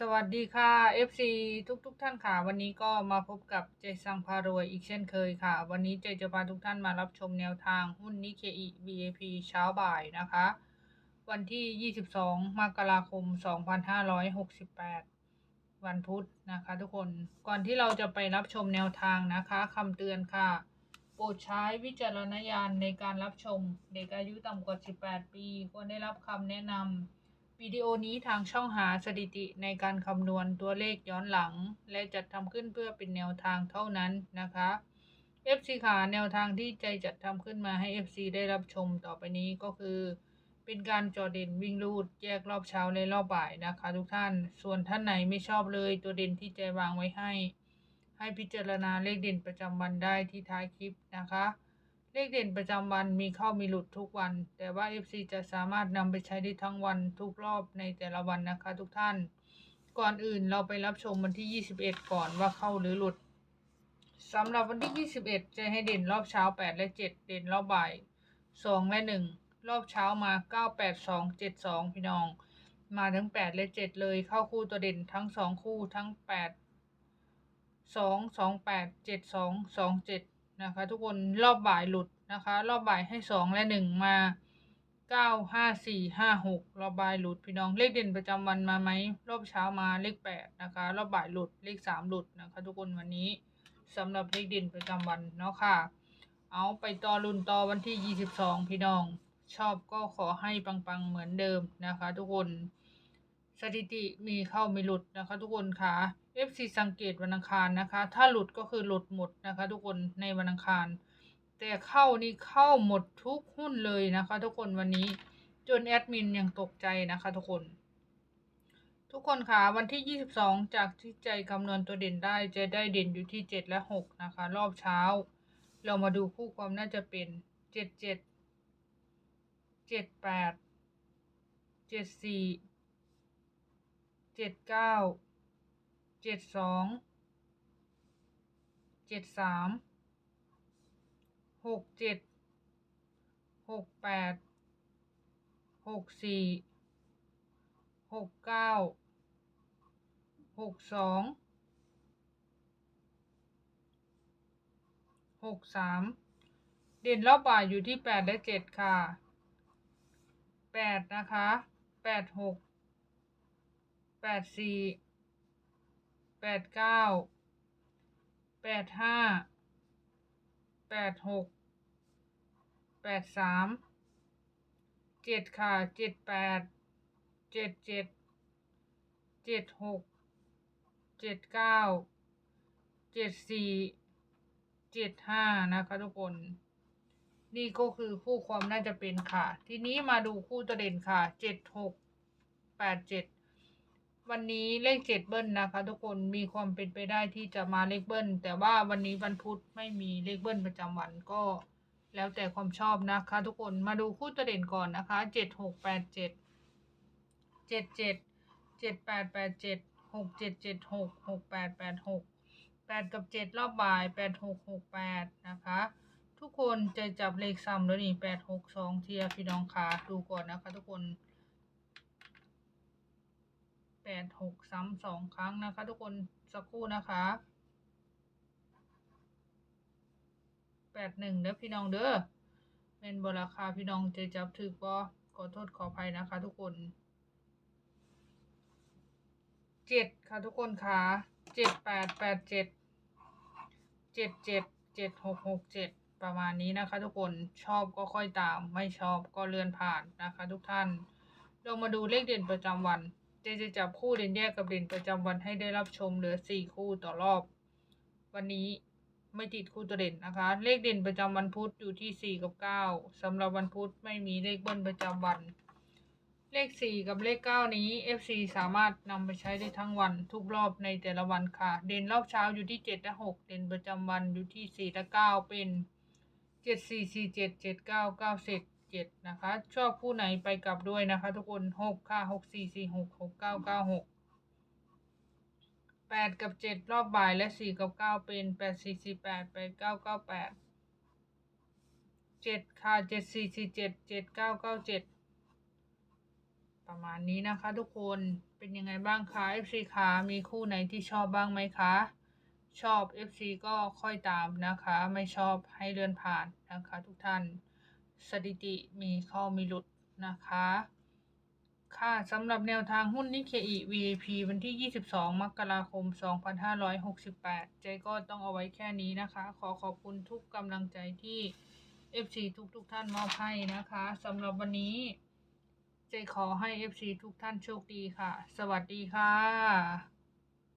สวัสดีค่ะ FC ทุกทุกๆท่านค่ะ วันนี้ก็มาพบกับเจสังพารวยอีกเช่นเคยค่ะ วันนี้เจจะพาทุกท่านมารับชมแนวทางหุ้นนิเคอิ BAP เช้าบ่ายนะคะ วันที่ 22 มกราคม 2568 วันพุธนะคะ ทุกคนก่อนที่เราจะไปรับชมแนวทางนะคะคำเตือนค่ะ โปรดใช้วิจารณญาณในการรับชม เด็กอายุต่ำกว่า 18 ปี ควรได้รับคำแนะนำ วิดีโอนี้ทางช่องหาสถิติในการคำนวณตัวเลขย้อนหลัง และจัดทำขึ้นเพื่อเป็นแนวทางเท่านั้นนะคะ FC ขาแนวทางที่ใจจัดทำขึ้นมาให้ FC ได้รับชมต่อไปนี้ก็คือ เป็นการจอเด่นวิ่งรูดแยกรอบเช้าและรอบบ่ายนะคะ ทุกท่าน ส่วนท่านไหนไม่ชอบเลยตัวเด่นที่ใจวางไว้ให้ ให้พิจารณาเลขเด่นประจำวันได้ที่ท้ายคลิปนะคะ เลขเด่นประจำวันมีเข้ามีหลุดทุกวัน แต่ว่า FC จะสามารถนำไปใช้ได้ทั้งวันทุกรอบในแต่ละวันนะคะทุกท่าน ก่อนอื่นเราไปรับชมวันที่ 21 ก่อนว่าเข้าหรือหลุดสำหรับวันที่ 21 จะให้เด่นรอบเช้า 8 และ 7 เด่นรอบบ่าย 2 และ 1 รอบเช้ามา 9 8 2 7 2 พี่น้อง มาทั้ง 8 และ 7 เลยเข้าคู่ตัวเด่นทั้ง 2 คู่ทั้ง 8 2 2 8 7 2 2 7 นะคะ ทุกคนรอบบ่ายหลุดนะคะ รอบบ่ายให้สองและหนึ่งมาเก้าห้าสี่ห้าหกรอบบ่ายหลุดพี่น้องเลขเด่นประจำวันมาไหมรอบเช้ามาเลขแปดนะคะ รอบบ่ายหลุดเลขสามหลุดนะคะ ทุกคนวันนี้สำหรับเลขเด่นประจำวันเนาะค่ะ เอาไปต่อรุ่นต่อวันที่ยี่สิบสองพี่น้องชอบก็ขอให้ปังๆเหมือนเดิมนะคะ ทุกคน สถิติมีเข้ามีหลุดนะคะทุกคนค่ะ FC สังเกตวันอังคารนะคะ ถ้าหลุดก็คือหลุดหมดนะคะ ทุกคนในวันอังคาร แต่เข้านี่เข้าหมดทุกหุ้นเลยนะคะ ทุกคนวันนี้จนแอดมินยังตกใจนะคะทุกคน ทุกคนค่ะวันที่ 22 จากที่ใจคำนวณตัวเด่นได้จะได้เด่นอยู่ที่ 7 และ 6 นะคะ รอบเช้า เรามาดูคู่ความน่าจะเป็น 7 7 7 8 7 4 เจ็ดเก้าเจ็ดสองเจ็ดสามหกเจ็ดหกแปดหกสี่หกเก้าหกสองหกสามเด่นรอบบ่ายอยู่ที่แปดและเจ็ดค่ะแปดนะคะแปดหก แปดสี่แปดเก้าแปดห้าแปดหกแปดสามเจ็ดค่ะเจ็ดแปดเจ็ดเจ็ดเจ็ดหกเจ็ดเก้าเจ็ดสี่เจ็ดห้านะคะทุกคน นี่ก็คือคู่ความน่าจะเป็นค่ะ ทีนี้มาดูคู่ตัวเด่นค่ะเจ็ดหกแปดเจ็ด วันนี้เลขเจ็ดเบิ้ลนะคะทุกคนมีความเป็นไปได้ที่จะมาเลขเบิ้ลแต่ว่าวันนี้วันพุธไม่มีเลขเบิ้ลประจำวันก็ แล้วแต่ความชอบนะคะ ทุกคนมาดูคู่ตัวเด่นก่อนนะคะเจ็ดหกแปดเจ็ดเจ็ดเจ็ดเจ็ดแปดแปดเจ็ดหกเจ็ดเจ็ดหกหกแปดแปดหกแปดกับเจ็ดรอบบ่ายแปดหกหกแปดนะคะ ทุกคนจะจับเลขซ้ำแล้วนี่แปดหกสองเทียพี่น้องคะดูก่อนนะคะ ทุกคน แปดหกซ้ำสองครั้งนะคะ ทุกคนสักครู่นะคะแปดหนึ่งเด้อพี่น้องเด้อเป็นบราคาพี่น้องจะจับถือบ่ขอโทษขออภัยนะคะ ทุกคนเจ็ดค่ะทุกคนค่ะเจ็ดแปดแปดเจ็ดเจ็ดเจ็ดเจ็ดหกหกเจ็ดประมาณนี้นะคะ ทุกคนชอบก็ค่อยตาม ไม่ชอบก็เลื่อนผ่านนะคะ ทุกท่าน เรามาดูเลขเด่นประจำวัน จจะจับคู่เด่นแยกกับเด่นประจำวันให้ได้รับชมเหลือสี่คู่ต่อรอบ วันนี้ไม่ติดคู่ตัวเด่นนะคะ เลขเด่นประจำวันพุธอยู่ที่สี่กับเก้าสำหรับวันพุธไม่มีเลขเบิ้ลประจำวัน เลขสี่กับเลขเก้านี้ FC สามารถนำไปใช้ได้ทั้งวันทุกรอบในแต่ละวันค่ะ เด่นรอบเช้าอยู่ที่เจ็ดและหกเด่นประจำวันอยู่ที่สี่และเก้าเป็นเจ็ดสี่สี่เจ็ด เจ็ดนะคะ ชอบคู่ไหนไปกลับด้วยนะคะ ทุกคนหกค่ะหกสี่สี่หกหกเก้าเก้าหกแปดกับเจ็ดรอบบ่ายและสี่กับเก้าเป็นแปดสี่สี่แปดแปดเก้าเก้าแปดเจ็ดค่ะเจ็ดสี่สี่เจ็ดเจ็ดเก้าเก้าเจ็ดประมาณนี้นะคะทุกคนเป็นยังไงบ้างคะ FC คะมีคู่ไหนที่ชอบบ้างไหมคะ ชอบ FC ก็ค่อยตามนะคะ ไม่ชอบให้เลื่อนผ่านนะคะทุกท่าน สถิติมีเข้ามีหลุดนะคะ ค่ะสำหรับแนวทางหุ้นนิเคอิ VIP วันที่ 22 มกราคม 2568เจก็ต้องเอาไว้แค่นี้นะคะ ขอขอบคุณทุกกำลังใจที่ FC ทุกทุกท่านมอบให้นะคะสำหรับวันนี้เจขอให้ FC ทุกท่านโชคดีค่ะ สวัสดีค่ะ